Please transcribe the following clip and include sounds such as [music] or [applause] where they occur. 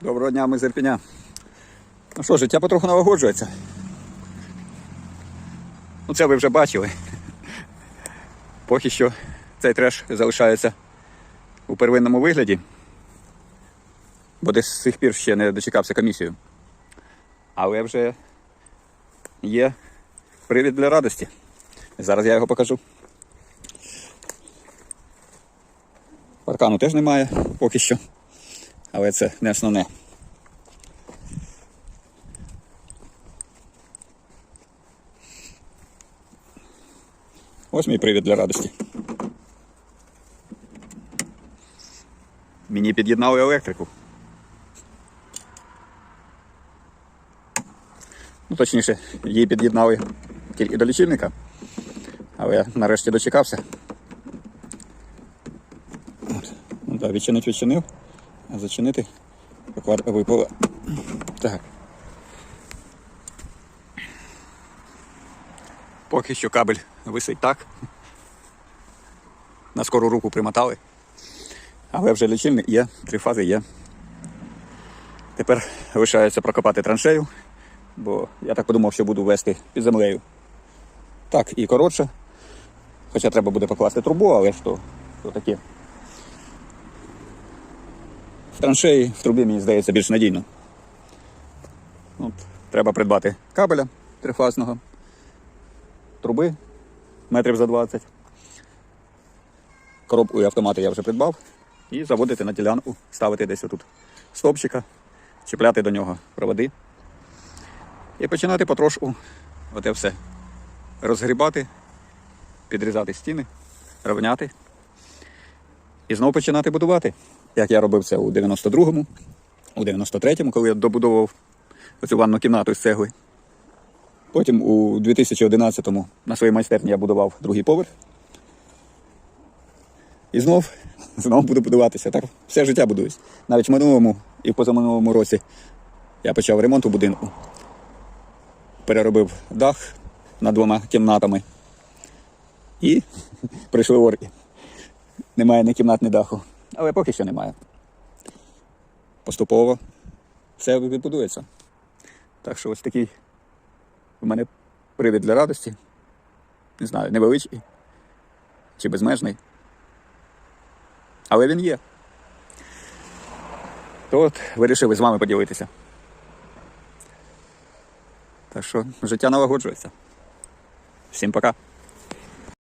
Доброго дня, ми з Ірпеня. Ну що, життя потроху налагоджується. Ну, це ви вже бачили. Поки що цей треш залишається у первинному вигляді, бо десь з цих пір ще не дочекався комісію. Але вже є привід для радості. Зараз я його покажу. Паркану теж немає поки що, але це не основне. Ось мій привід для радості. Мені під'єднали електрику. Ну, точніше, її під'єднали тільки до лічильника. Але я нарешті дочекався. От. Ну, так, відчинить відчинив, зачинити поквар- випало. Так. Поки що кабель висить так. На скору руку примотали. Але вже лічильник є, три фази є. Тепер лишається прокопати траншею, бо я так подумав, що буду вести під землею. Так, і коротше. Хоча треба буде покласти трубу, але ж то, то таке. В траншеї, в трубі, мені здається, більш надійно. От, треба придбати кабеля трифазного, труби метрів за 20. Коробку і автомати я вже придбав. І заводити на ділянку, ставити десь отут стовпчика, чіпляти до нього проводи. І починати потрошку оте все розгрібати, підрізати стіни, рівняти. І знову починати будувати. Як я робив це у 92-му, у 93-му, коли я добудовував оцю ванну кімнату з цегли. Потім у 2011-му на своїй майстерні я будував другий поверх. І знов, [laughs] знов буду будуватися. Так все життя будуюсь. Навіть в минулому і в позаминулому році я почав ремонт у будинку. Переробив дах над двома кімнатами. І [laughs] прийшли орки. Немає ні кімнат, ні даху. Але поки що немає. Поступово все відбудується. Так що ось такий в мене привід для радості. Не знаю, невеличкий чи безмежний. Але він є. То от вирішили з вами поділитися. Так що життя налагоджується. Всім пока.